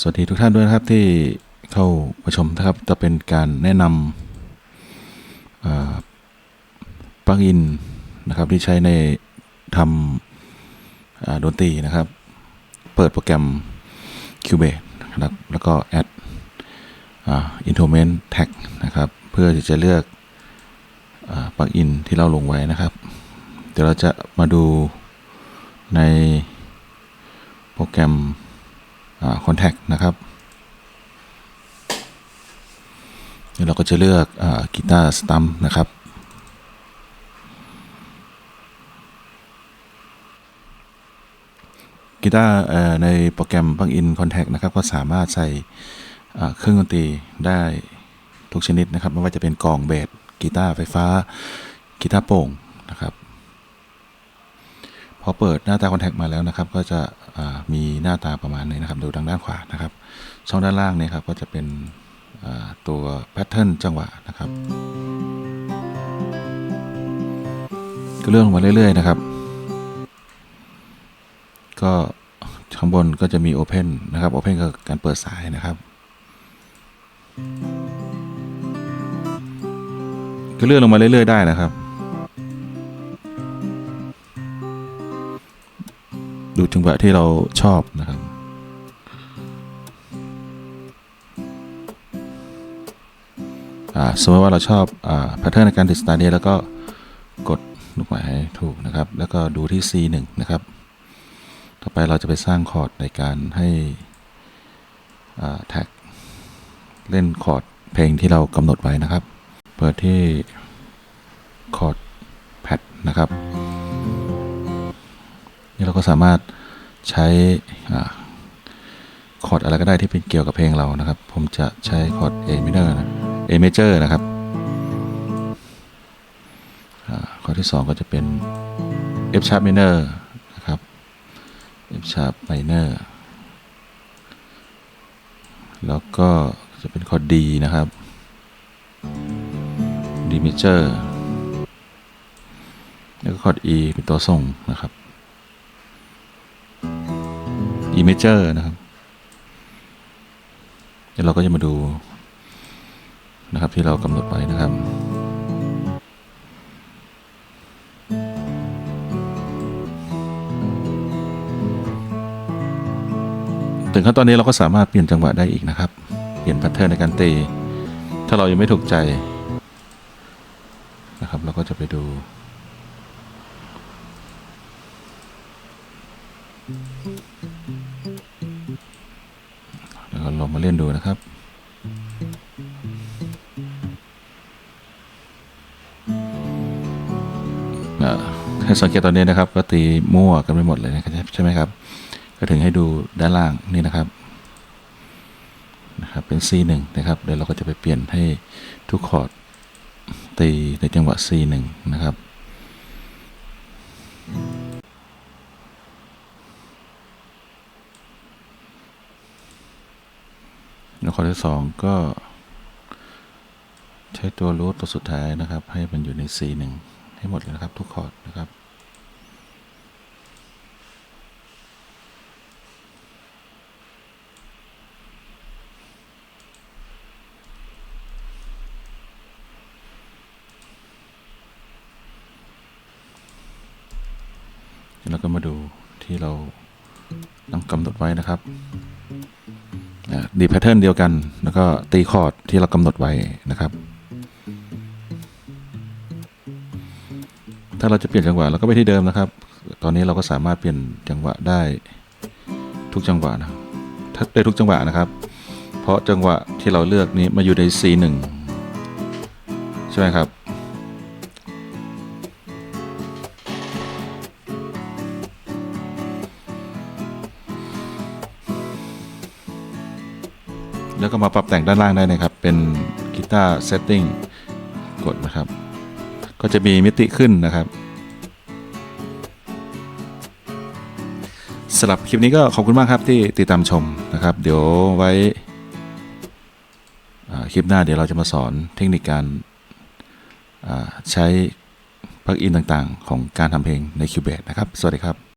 สวัสดีทุกท่านด้วยนะครับที่เข้ามาชมนะครับจะเป็นการแนะนำปลั๊กอินนะครับที่ใช้ในทำดนตรีนะครับ เปิดโปรแกรม Cubase นะครับแล้วก็ add อ่า instrument tag นะครับ เพื่อที่จะเลือกปลั๊กอินที่เราลงไว้นะครับ เดี๋ยวเราจะมาดูในโปรแกรม คอนแทคนะครับเราก็จะเลือกกีตาร์สตัมนะครับ กีตาร์ในโปรแกรม Plugin Contact นะครับ ก็สามารถใส่เครื่องดนตรีได้ทุกชนิดนะครับ ไม่ว่าจะเป็นกลองเบสกีตาร์ไฟฟ้า กีตาร์โป่งนะครับ พอเปิดหน้าตา Contact มาแล้วนะครับ ก็จะมีหน้าตาประมาณนี้นะครับ ดูทางด้านขวานะครับ ช่องด้านล่างเนี่ยครับก็จะเป็นตัวแพทเทิร์นจังหวะนะครับก็เลื่อนลงมาเรื่อยๆนะครับ ก็ข้างบนก็จะมี Open นะครับ Open ก็การเปิดสายนะครับ ก็เลื่อนลงมาเรื่อยๆได้นะครับ ดูจังหวะที่เราชอบนะครับอ่าสมมติว่าเราชอบอ่าแพทเทิร์นในการติดสตาร์เดียแล้วก็กดลูกหมายให้ถูกนะครับ แล้วก็ดูที่ C1 นะครับ ต่อไปเราจะไปสร้างคอร์ดในการให้อ่าแท็กเล่นคอร์ดเพลงที่เรากำหนดไว้นะครับ เปิดที่คอร์ดแพดนะครับ นี่เราก็สามารถใช้คอร์ดอะไรก็ได้ที่เป็นเกี่ยวกับเพลงเรานะครับ ผมจะใช้คอร์ด A minor นะ A major นะครับอคอร์ดที่ 2 ก็จะเป็น F sharp minor นะครับ F sharp minor แล้วก็จะเป็นคอร์ด D นะครับ D major แล้วก็คอร์ด E เป็นตัวส่งนะครับ E major นะครับ เดี๋ยวเราก็จะมาดูนะครับที่เรากำหนดไว้นะครับ ถึงขั้นตอนนี้เราก็สามารถเปลี่ยนจังหวะได้อีกนะครับ เปลี่ยนแพทเทิร์นในการตีถ้าเรายังไม่ถูกใจนะครับ เราก็จะไปดู แล้วก็ลองมาเล่นดูนะครับให้สังเกตตอนนี้นะครับ ก็ตีมั่วกันไปหมดเลยนะครับใช่ไหมครับ ก็ถึงให้ดูด้านล่างนี่นะครับนะครับเป็น C1 นะครับเดี๋ยวเราก็จะไปเปลี่ยนให้ทุกคอร์ดตีในจังหวะ C1 นะครับ ข้อที่สองก็ใช้ตัวรูทตัวสุดท้ายนะครับ ให้มันอยู่ใน C1 ให้หมดเลยนะครับทุกคอร์ดนะครับแล้วก็มาดูที่เราต้องกำหนดไว้นะครับ ดีแพทเทิร์นเดียวกัน แล้วก็ตีคอร์ดที่เรากำหนดไว้นะครับ ถ้าเราจะเปลี่ยนจังหวะเราก็ไปที่เดิมนะครับ ตอนนี้เราก็สามารถเปลี่ยนจังหวะได้ทุกจังหวะนะถ้าได้ทุกจังหวะนะครับ เพราะจังหวะที่เราเลือกนี้มาอยู่ใน C1 ใช่ไหมครับ แล้วก็มาปรับแต่งด้านล่างได้นะครับ เป็นกีตาร์เซตติ้งกดนะครับ ก็จะมีมิติขึ้นนะครับสำหรับคลิปนี้ก็ขอบคุณมากครับที่ติดตามชมนะครับ เดี๋ยวไว้คลิปหน้าเดี๋ยวเราจะมาสอนเทคนิคการใช้ปลั๊กอินต่างๆ ของการทำเพลงใน Cubase นะครับ สวัสดีครับ